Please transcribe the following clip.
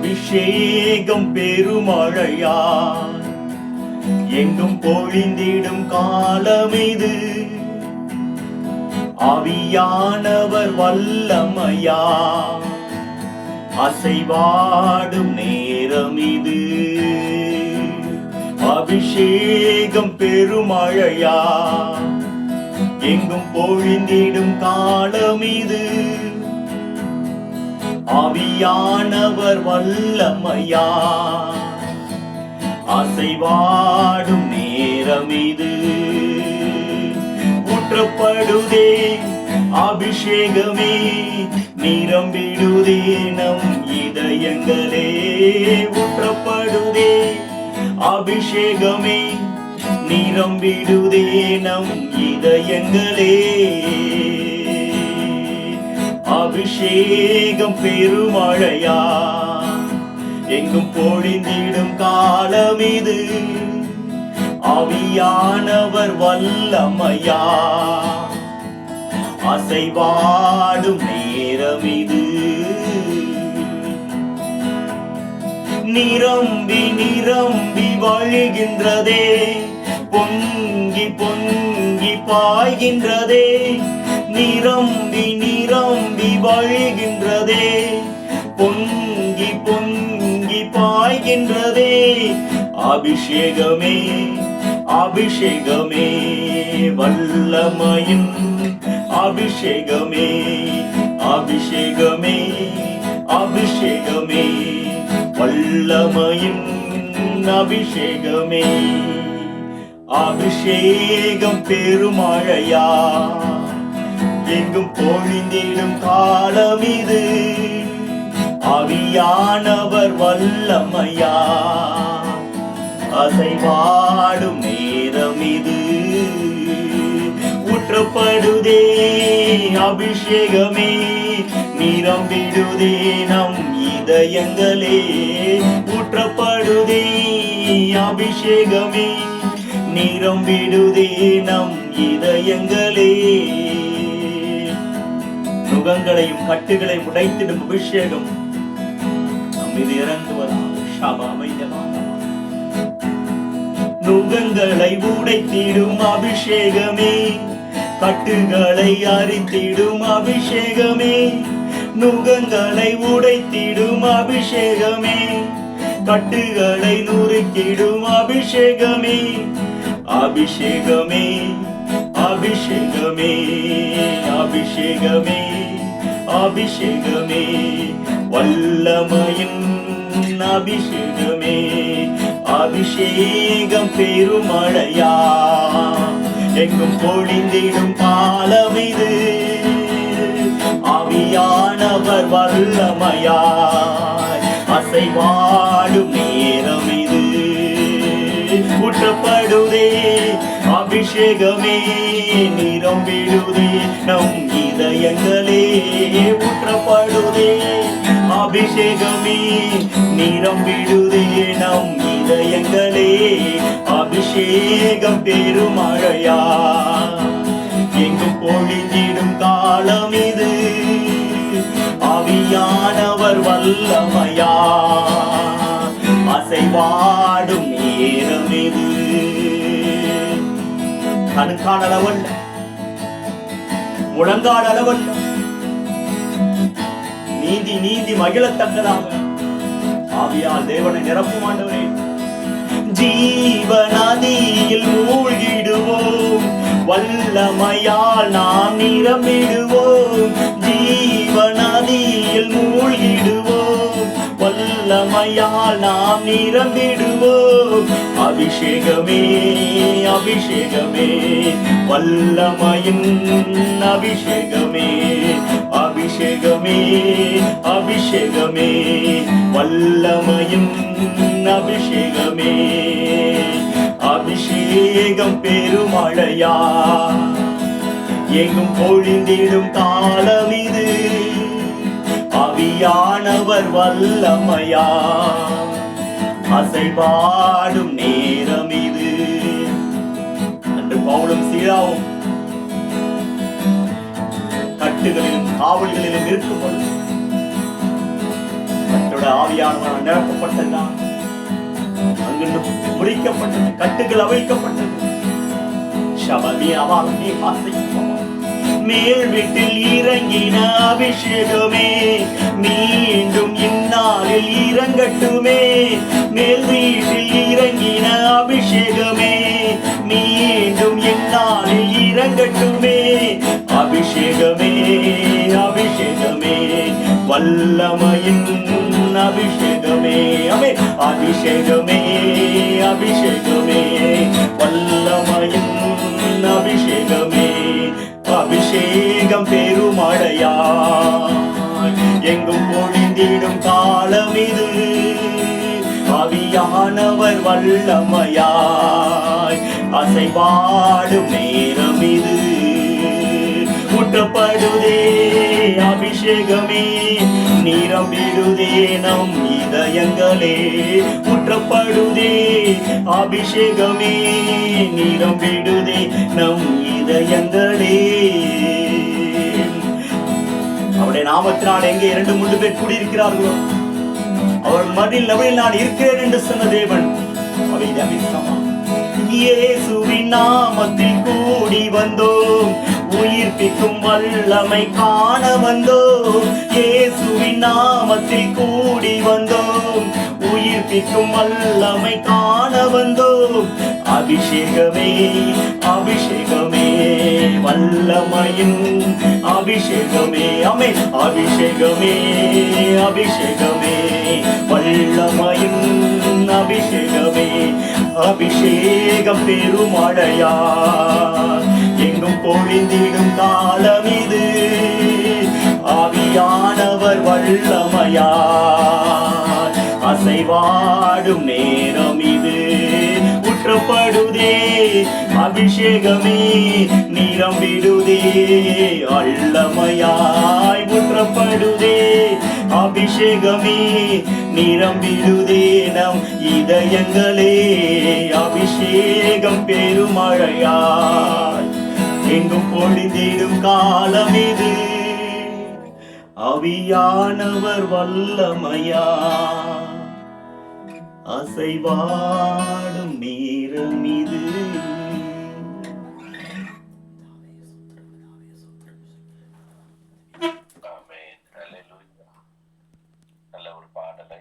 அபிஷேகம் பெருமழையா எங்கும் பொழிந்திடும் காலம் இது. ஆவியானவர் வல்லமையா அசைவாடும் நேரம் இது. அபிஷேகம் பெருமழையா எங்கும் பொழிந்திடும் காலம் வல்லமையானவர் வல்லமையா. அசைவாடும் நேரம் இது. ஊற்றப்படுதே அபிஷேகமே. நிரம்பிடுதே நம் இதயங்களே. ஊற்றப்படுதே அபிஷேகமே. நிரம்பிடுதே நம் இதயங்களே. அபிஷேகம் பெருமழையா? எங்கும் பொழிந்திடும் காலம் இது. ஆவியானவர் வல்லமையா? அசைவாடும் நேரம் இது. நிரம்பி நிரம்பி வழிகின்றதே. பொங்கி பொங்கி பாய்கின்றதே. நிரம்பி நிரம்பி வழிகின்றதே. பொங்கி பொங்கி பாய்கின்றதே. அபிஷேகமே அபிஷேகமே வல்லமையின் அபிஷேகமே அபிஷேகமே அபிஷேகமே வல்லமையின் அபிஷேகமே. அபிஷேகம் பெருமழையா? எங்கும் பொழிந்திடும் காலம் இது. அவியானவர் வல்லமையா. அசைவாடும் நேரம் இது. ஊற்றப்படுதே அபிஷேகமே. நிரம்பிடுதே நம் இதயங்களே. ஊற்றப்படுதே அபிஷேகமே. நிரம்பிடுதே நம் இதயங்களே. நுகங்களையும் கட்டுகளையும் உடைத்திடும் அபிஷேகம். நம் மீது இறங்குவதா நுகங்களை உடைத்திடும் அபிஷேகமே. கட்டுகளை அறித்திடும் அபிஷேகமே. நுகங்களை உடைத்திடும் அபிஷேகமே. கட்டுகளை நுறுக்கிடும் அபிஷேகமே. அபிஷேகமே அபிஷேகமே. அபிஷேகமே அபிஷேகமே. வல்லமையின் அபிஷேகமே அபிஷேகம் பெருமழையா. எங்கும் பொழிந்திடும் காலம் இது ஆவியானவர் வல்லமையாய். அசைவாடும் நேரமே. ஊற்றப்படுதே அபிஷேகமே நிறம் நிரம்பிடுதே நம் இதயங்களே ஊற்றப்படுதே அபிஷேகமே நிறம் நிரம்பிடுதே நம் இதயங்களே அபிஷேகம் பெருமழையா எங்கும் பொழிஞ்சிடும் காலம் இது ஆவியானவர் வல்லமையா அசைவாடும் நீ நேரம் இது. கணுக்கான அளவல்ல முழங்கான அளவல்ல. நீதி நீதி மகிழத்தக்கதாக ஆவியால் தேவனை நிரப்பும் ஆண்டவரே. ஜீவநதியில் மூழ்கிடுவோம். வல்லமையால் நாம் நிரம்பிடுவோம். ஜீவநதியில் மூழ்கிடுவோம். வல்லமையால் நாம் நிரம்பிடுவோம். அபிஷேகமே அபிஷேகமே. வல்லமையின் அபிஷேகமே அபிஷேகமே அபிஷேகமே. வல்லமையின் அபிஷேகமே. அபிஷேகம் பெருமழையா எங்கும் பொழிந்திடும் காலம் இது. அவியானவர் வல்லமையா. அசைபாடும் நேரம் இது. அன்று பவுலும் சீராவும். கட்டுகளிலும் காவல்களிலும் இருக்கும் பொழுது கர்த்தருடைய ஆவியானவன் நிரப்பப்பட்டதான் அங்கிருந்து முறிக்கப்பட்டது கட்டுகள் அவிழ்க்கப்பட்டது. சபமி நீ ஆசைக்கும் மேல் வீட்டில் இறங்கின அபிஷேகமே. மீண்டும் இந்நாளில் இறங்கட்டுமே. மேல் வீட்டில் இறங்கின அபிஷேகமே. மீண்டும் இந்நாளில் இறங்கட்டுமே. அபிஷேகமே அபிஷேகமே. வல்லமையின் அபிஷேகமே. அமே அபிஷேகமே அபிஷேகமே. வல்லமையின் அபிஷேகம் பெருமடையா எங்கும் பொழிந்திடும் காலம் இது. அவியானவர் வல்லமையாய் அசைவாடும் நேரம் இது. ஊற்றப்படுதே அபிஷேகமே நிரம்பிடுதே நம் இதயங்களே. குற்றப்படுதே அபிஷேகமே நிரம்பிடுதே நம் இதயங்களே. நாமத்தினால் எங்கே இரண்டு மூன்று பேர் கூடியிருக்கிறார்களோ அவர் மடியில் நவழில் நான் இருக்கிறேன் என்று சொன்ன தேவன் அவை தவிர்க்கமா இயேசுவின் நாமத்தில் கூடி வந்தோம் உயிர்ப்பிக்கும் வல்லமை காண வந்தோம். இயேசுவின் நாமத்தில் கூடி வந்தோம் உயிர்ப்பிக்கும் வல்லமை காண வந்தோம். அபிஷேகமே அபிஷேகமே. வல்லமையின் அபிஷேகமே அமே அபிஷேகமே அபிஷேகமே. வல்லமையின் அபிஷேகமே அபிஷேகம் பெருமடையா எங்கும் பொழிந்திடும் காலம் இது ஆவியானவர் வல்லமையா அசைவாடும் நேரம் இது. மாற்றப்படுதே அபிஷேகமே நிரம்பிடுதே அள்ளமையாய் முற்றப்படுதே அபிஷேகமே நிரம்பிடுதே நம் இதயங்களே அபிஷேகம் பெருமழையாய். எங்கும் பொழிந்திடும் காலம் இது. அவியானவர் வல்லமையா. அசைவாடு நேரம் இது.